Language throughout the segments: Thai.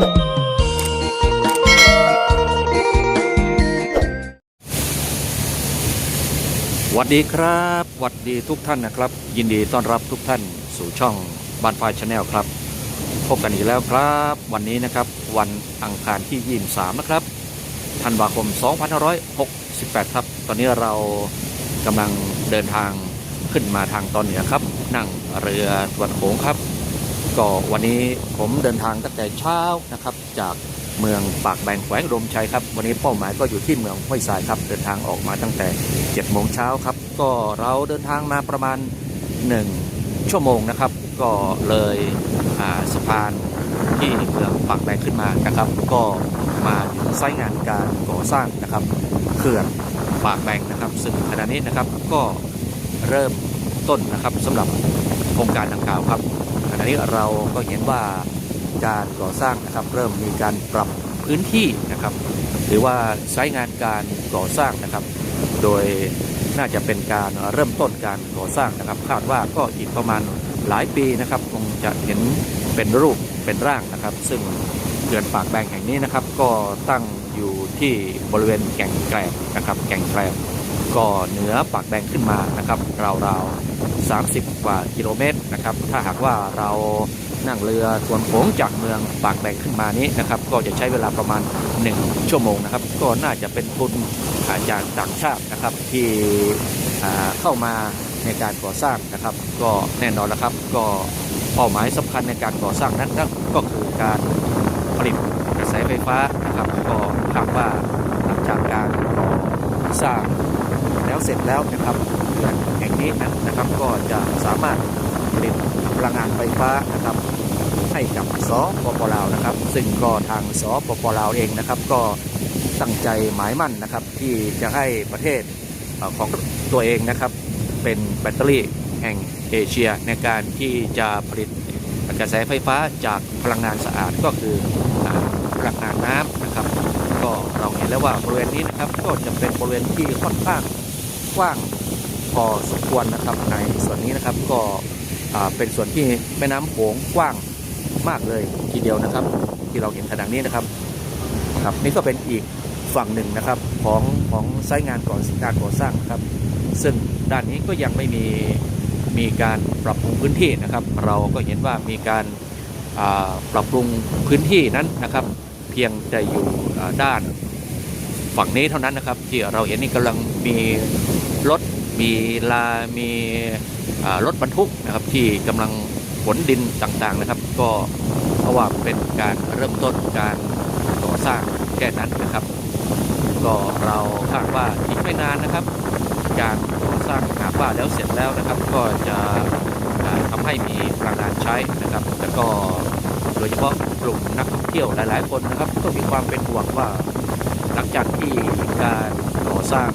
สวัสดีครับสวัสดีทุกท่านนะครับ ยินดีต้อนรับทุกท่านสู่ช่องบ้านไฟชาแนลครับ พบกันอีกแล้วครับ วันนี้นะครับวันอังคารที่ 23 นะครับธันวาคม 2568 ครับ ตอนนี้เรากำลังเดินทางขึ้นมาทางตอนเหนือครับ นั่งเรือตะวันโขงครับ ก็วันนี้ผมเดินทางตั้งแต่เช้านะครับ จากเมืองปากแบงแขวงอุดมชัยครับ วันนี้เป้าหมายก็อยู่ที่เมืองห้วยทรายครับ เดินทางออกมาตั้งแต่7โมงเช้าครับ ก็เราเดินทางมาประมาณ 1 ชั่วโมงนะครับ ก็เลยอ่าสะพานที่เมืองปากแบงขึ้นมานะครับ ก็มาถึงไซงานการก่อสร้างนะครับเขื่อนปากแบงนะครับ ซึ่งขณะนี้นะครับก็เริ่มต้นนะครับสำหรับโครงการดังกล่าวครับ ขณะนี้เราก็เห็นว่าการก่อสร้างนะครับเริ่มมีการปรับพื้นที่นะครับ หรือว่าใช้งานการก่อสร้างนะครับ โดยน่าจะเป็นการเริ่มต้นการก่อสร้างนะครับ คาดว่าก็อีกประมาณหลายปีนะครับคงจะเห็นเป็นรูปเป็นร่างนะครับ ซึ่งเขื่อนปากแบงแห่งนี้นะครับ ก็ตั้งอยู่ที่บริเวณแก่งแกลบนะครับ แก่งแกลบ ก็เหนือปากแบงขึ้นมานะครับราวๆ 30 กว่ากิโลเมตรนะครับ ถ้าหากว่าเรานั่งเรือทวนโขงจากเมืองปากแบงขึ้นมานี้นะครับ ก็จะใช้เวลาประมาณ 1 ชั่วโมงนะครับ ก็น่าจะเป็นทุนาจากต่างชาตินะครับที่เข้ามาในการก่อสร้างนะครับ ก็แน่นอนแล้วครับ ก็เป้าหมายสำคัญในการก่อสร้างนั้นก็คือการผลิตกระแสไฟฟ้านะครับ ก็คาดว่าหลังจากการก่อสร้าง เสร็จแล้วนะครับเขื่อนแห่งนี้นั้นนะครับก็จะสามารถผลิตพลังงานไฟฟ้านะครับ ให้กับสปปลาวนะครับ ซึ่งก็ทางสปปลาวเองนะครับ ก็ตั้งใจหมายมั่นนะครับ ที่จะให้ประเทศของตัวเองนะครับเป็นแบตเตอรี่แห่งเอเชียในการที่จะผลิตกระแสไฟฟ้าจากพลังงานสะอาดก็คือพลังงานน้ำนะครับ ก็เราเห็นแล้วว่าบริเวณนี้นะครับก็จะเป็นบริเวณที่ค่อนข้าง กว้างพอสมควรนะครับในส่วนนี้นะครับก็เป็นส่วนที่แม่น้ำโขงกว้างมากเลยทีเดียวนะครับ ที่เราเห็นขนาดนี้นะครับครับ นี่ก็เป็นอีกฝั่งหนึ่งนะครับของของไซต์งานก่อการก่อสร้างนะครับ ซึ่งด้านนี้ก็ยังไม่มีมีการปรับปรุงพื้นที่นะครับ เราก็เห็นว่ามีการปรับปรุงพื้นที่นั้นนะครับ เพียงแต่อยู่ด้านฝั่งนี้เท่านั้นนะครับ ที่เราเห็นนี่กำลังมี มีลา มีรถบรรทุกนะครับที่กำลังขนดินต่างๆนะครับ ก็เพราะว่าเป็นการเริ่มต้นการก่อสร้างแค่นั้นนะครับ ก็เราคาดว่าอีกไม่นานนะครับ การก่อสร้างหากว่าแล้วเสร็จแล้วนะครับ ก็จะอ่าทำให้มีพลังงานใช้นะครับแล้วก็โดยเฉพาะกลุ่มนักท่องเที่ยวหลาย ๆ คนนะครับ ก็มีความเป็นห่วงว่าหลังจากที่การ ก่อสร้าง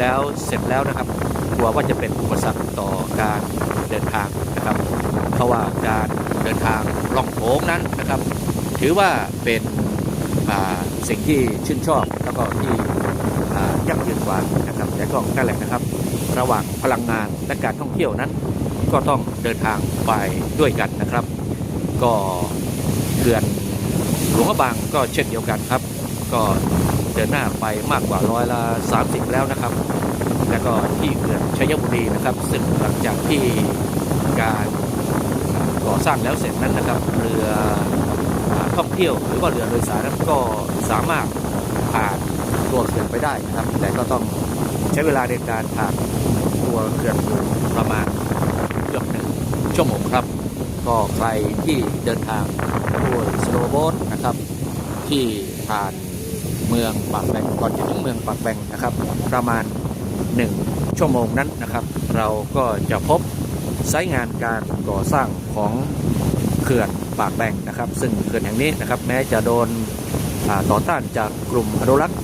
แล้วเสร็จแล้วนะครับกลัวว่าจะเป็นอุปสรรคต่อการเดินทางนะครับ เพราะว่าการเดินทางล่องโขงนั้นนะครับ ถือว่าเป็นสิ่งที่ชื่นชอบแล้วก็ที่ยั่งยืนกว่านะครับแต่ก็นั่นแหละนะครับ ระหว่างพลังงานและการท่องเที่ยวนั้น ก็ต้องเดินทางไปด้วยกันนะครับ ก็เขื่อนหลวงพระบางก็เช่นเดียวกันครับ ก็ เดินหน้าไปมากกว่าร้อยละ 30 แล้วนะครับ แล้วก็ที่เขื่อนชัยบุรีนะครับ ซึ่งหลังจากที่การก่อสร้างแล้วเสร็จนั้นนะครับ เรือท่องเที่ยวหรือว่าเรือโดยสารนั้นก็สามารถผ่านตัวเขื่อนไปได้นะครับ แต่ก็ต้องใช้เวลาในการผ่านตัวเขื่อนประมาณเกือบหนึ่งชั่วโมงครับ ก็ใครที่เดินทางด้วยสโลโบ๊ทนะครับ ที่ผ่าน เมืองปากแบงก่อนจะถึงเมืองปากแบงนะครับ ประมาณ 1 ชั่วโมงนั้นนะครับ เราก็จะพบไซต์งานการก่อสร้างของเขื่อนปากแบงนะครับ ซึ่งเขื่อนแห่งนี้นะครับ แม้จะโดนต่อต้านจากกลุ่มอนุรักษ์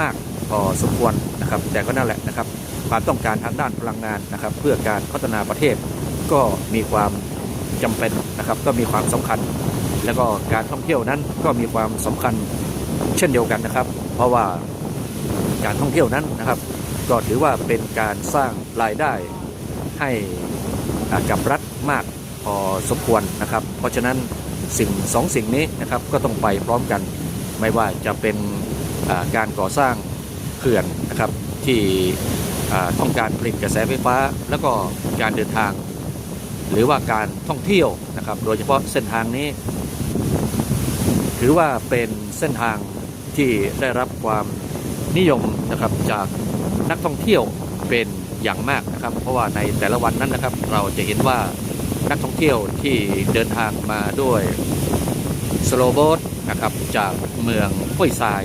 มากพอสมควรนะครับ แต่ก็นั่นแหละนะครับ ความต้องการทางด้านพลังงานนะครับ เพื่อการพัฒนาประเทศก็มีความจำเป็นนะครับ ก็มีความสำคัญ แล้วก็การท่องเที่ยวนั้นก็มีความสำคัญ เช่นเดียวกันนะครับ เพราะว่าการท่องเที่ยวนั้นนะครับก็ถือว่าเป็นการสร้างรายได้ให้กับรัฐมากพอสมควรนะครับ เพราะฉะนั้นสิ่งสองสิ่งนี้นะครับก็ต้องไปพร้อมกัน ไม่ว่าจะเป็นการก่อสร้างเขื่อนนะครับที่ต้องการผลิตกระแสไฟฟ้า แล้วก็การเดินทาง หรือว่าการท่องเที่ยวนะครับ โดยเฉพาะเส้นทางนี้ ถือว่าเป็นเส้นทางที่ได้รับความนิยมนะครับจากนักท่องเที่ยวเป็นอย่างมากนะครับ เพราะว่าในแต่ละวันนั้นนะครับ เราจะเห็นว่านักท่องเที่ยวที่เดินทางมาด้วยสโลโบทนะครับจากเมืองห้วยทราย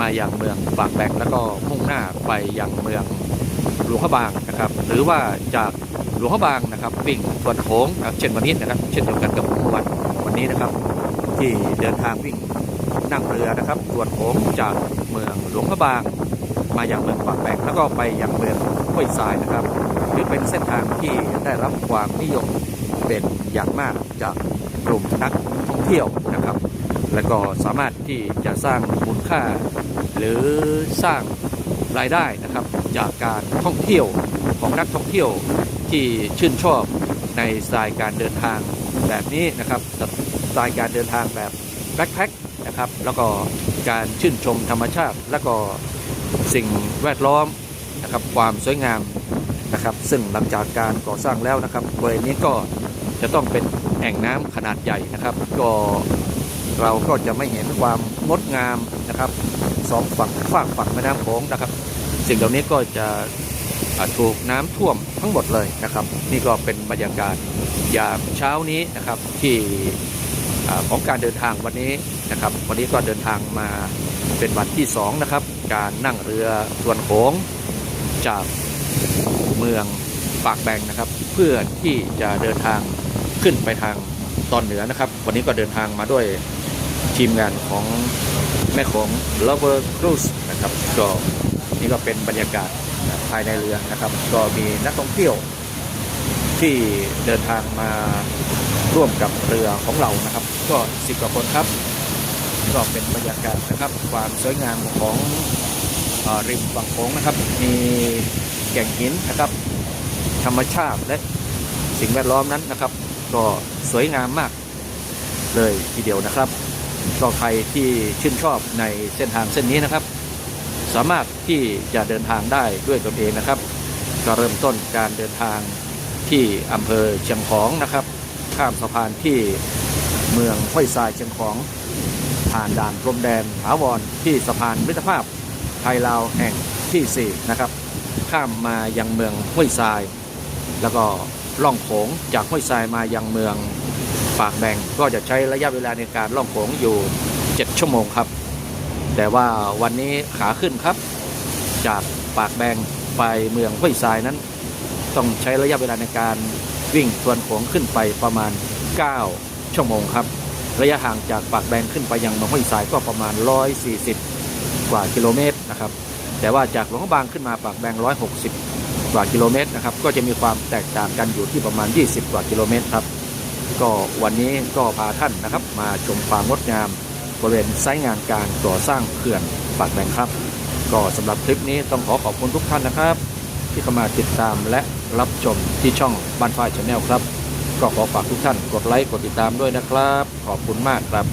มายังเมืองปากแบกแล้วก็มุ่งหน้าไปยังเมืองหลวงพระบางนะครับ หรือว่าจากหลวงพระบางนะครับวิ่งสวนโค้งเช่นวันนี้นะครับ เช่นเดียวกันกับวันวันนี้นะครับ ที่เดินทางวิ่งนั่งเรือนะครับสวนโค้งจากเมืองหลวงพระบาง มาอยังเมืองปากแบกแล้วก็ไปอยังเมืองห้วยทรายนะครับถือเป็นเส้นทางที่ได้รับความนิยมเป็นอย่างมากจากกลุ่มนักท่องเที่ยวนะครับ และก็สามารถที่จะสร้างมูลค่า หรือสร้างรายได้นะครับ จากการท่องเที่ยวของนักท่องเที่ยวที่ชื่นชอบในสไตล์การเดินทางแบบนี้นะครับ ไตล์การเดินทางแบบแบ็คแพ็คนะครับ แล้วก็การชื่นชมธรรมชาติ แล้วก็สิ่งแวดล้อมนะครับความสวยงามนะครับ ซึ่งหลังจากการก่อสร้างแล้วนะครับบริเวณนี้ก็จะต้องเป็นแอ่งน้ำขนาดใหญ่นะครับ ก็เราก็จะไม่เห็นความงดงามนะครับสองฝั่งฝากฝั่งแม่น้ำโขงนะครับ สิ่งเหล่านี้ก็จะถูกน้ำท่วมทั้งหมดเลยนะครับ นี่ก็เป็นบรรยากาศยามเช้านี้นะครับที่ ของการเดินทางวันนี้นะครับ วันนี้ก็เดินทางมาเป็นวันที่สองนะครับ การนั่งเรือทวนโขงจากเมืองปากแบงนะครับ เพื่อที่จะเดินทางขึ้นไปทางตอนเหนือนะครับ วันนี้ก็เดินทางมาด้วยทีมงานของแม่ของ Lover Cruise นะครับก็นี่ก็เป็นบรรยากาศภายในเรือนะครับ ก็มีนักท่องเที่ยวที่เดินทางมา ร่วมกับเรือของเรานะครับ ก็สิบกว่าคนครับก็เป็นบรรยากาศนะครับ ความสวยงามของอริมฝั่งโขงนะครับ มีแก่งหินนะครับ ธรรมชาติและสิ่งแวดล้อมนั้นนะครับ ก็สวยงามมากเลยทีเดียวนะครับก็ใครที่ชื่นชอบในเส้นทางเส้นนี้นะครับ สามารถที่จะเดินทางได้ด้วยตนเองนะครับ ก็เริ่มต้นการเดินทางที่อำเภอเชียงของนะครับ ข้ามสะพานที่เมืองห้วยทรายเชียงของ ผ่านด่านพรมแดนถาวรที่สะพานมิตรภาพไทยลาวแห่งที่ 4 นะครับ ข้ามมายังเมืองห้วยทราย แล้วก็ล่องโขงจากห้วยทรายมายังเมืองปากแบงก็จะใช้ระยะเวลาในการล่องโขงอยู่ 7 ชั่วโมงครับ แต่ว่าวันนี้ขาขึ้นครับ จากปากแบงไปเมืองห้วยทรายนั้น ต้องใช้ระยะเวลาในการ วิ่งทวนโขงขึ้นไปประมาณ 9 ชั่วโมงครับ ระยะห่างจากปากแบงขึ้นไปยังเมืองห้วยทรายก็ประมาณ 140 กว่ากิโลเมตรนะครับ แต่ว่าจากหลวงบางขึ้นมาปากแบง160 กว่ากิโลเมตรนะครับ ก็จะมีความแตกต่างกันอยู่ที่ประมาณ 20 กว่ากิโลเมตรครับ ก็วันนี้ก็พาท่านนะครับ มาชมความงดงามบริเวณไซต์งานการก่อสร้างเขื่อนปากแบงครับ ก็สำหรับคลิปนี้ต้องขอขอบคุณทุกท่านนะครับ ที่เข้ามาติดตามและ รับชมที่ช่องบ้านฝ้ายชาแนลครับ ก็ขอฝากทุกท่านกดไลค์กดติดตามด้วยนะครับ ขอบคุณมากครับ